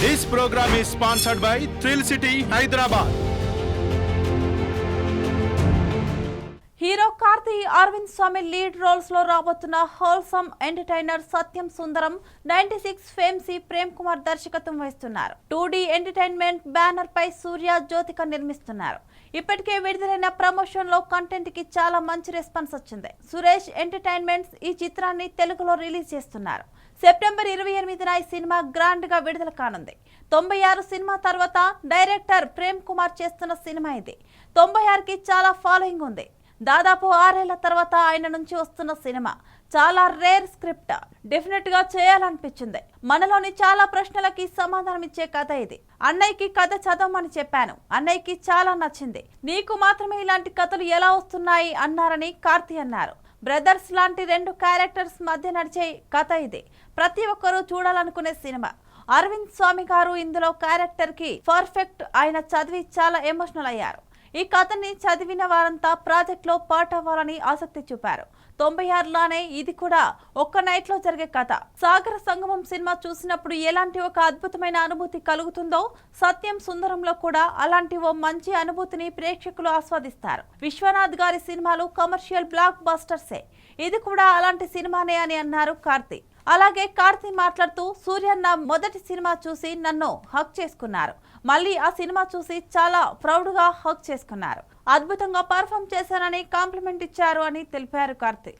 This programme is sponsored by Thrill City Hyderabad hero Karthi Arvind Swamy lead రోల్స్లో రాబోతున్న wholesome entertainer Satyam Sundaram ninety six fame C Prem Kumar దర్శకత్వం వహిస్తున్నారు. Two D entertainment banner పై సూర్య జ్యోతిక నిర్మిస్తున్నారు. ఇప్పటికే విడుదలైన ప్రమోషన్లో కంటెంట్కి చాలా మంచి రెస్పాన్స్ వచ్చింది. సురేష్ ఎంటర్టైన్మెంట్స్ ఈ చిత్రాన్ని తెలుగులో రిలీజ్ చేస్తున్నారు. సెప్టెంబర్ ఇరవై ఎనిమిదిన ఈ సినిమా గ్రాండ్గా విడుదల కానుంది. తొంభై ఆరు సినిమా తర్వాత డైరెక్టర్ ప్రేమ్ కుమార్ చేస్తున్న సినిమా ఇది. తొంభై ఆరుకి చాలా ఫాలోయింగ్ ఉంది. దాదాపు ఆరేళ్ళ తర్వాత ఆయన నుంచి వస్తున్న సినిమా. చాలా రేర్ స్క్రిప్ట్. డెఫినెట్గా చేయాలనిపించింది. మనలోని చాలా ప్రశ్నలకి సమాధానం ఇచ్చే కథ ఇది. అన్నయ్యకి కథ చదవమని చెప్పాను. అన్నయ్యకి చాలా నచ్చింది. నీకు మాత్రమే ఇలాంటి కథలు ఎలా వస్తున్నాయి అన్నారని కార్తీ అన్నారు. బ్రదర్స్ లాంటి రెండు క్యారెక్టర్స్ మధ్య నడిచే కథ ఇది. ప్రతి ఒక్కరూ చూడాలనుకునే సినిమా. అరవింద్ స్వామి గారు ఇందులో క్యారెక్టర్కి పర్ఫెక్ట్ ఆయన చదివి చాలా ఎమోషనల్ అయ్యారు. ఈ కథని చదివిన వారంతా ప్రాజెక్టులో లో అవ్వాలని ఆసక్తి చూపారు. తొంభై ఆరులోనే ఇది కూడా ఒక్క నైట్లో జరిగే కథ. సాగర సంగమం సినిమా చూసినప్పుడు ఎలాంటి ఒక అద్భుతమైన అనుభూతి కలుగుతుందో సత్యం సుందరంలో కూడా అలాంటి ఓ మంచి అనుభూతిని ప్రేక్షకులు ఆస్వాదిస్తారు. విశ్వనాథ్ గారి సినిమాలు కమర్షియల్ బ్లాక్ బస్టర్సే ఇది కూడా అలాంటి సినిమానే అని అన్నారు కార్తీ అలాగే కార్తీ మాట్లాడుతూ సూర్యన్న మొదటి సినిమా చూసి నన్ను హక్ చేసుకున్నారు. మళ్ళీ ఆ సినిమా చూసి చాలా ప్రౌడ్గా హక్ చేసుకున్నారు. అద్భుతంగా పర్ఫామ్ చేశానని కాంప్లిమెంట్ ఇచ్చారు అని తెలిపారు కార్తీ.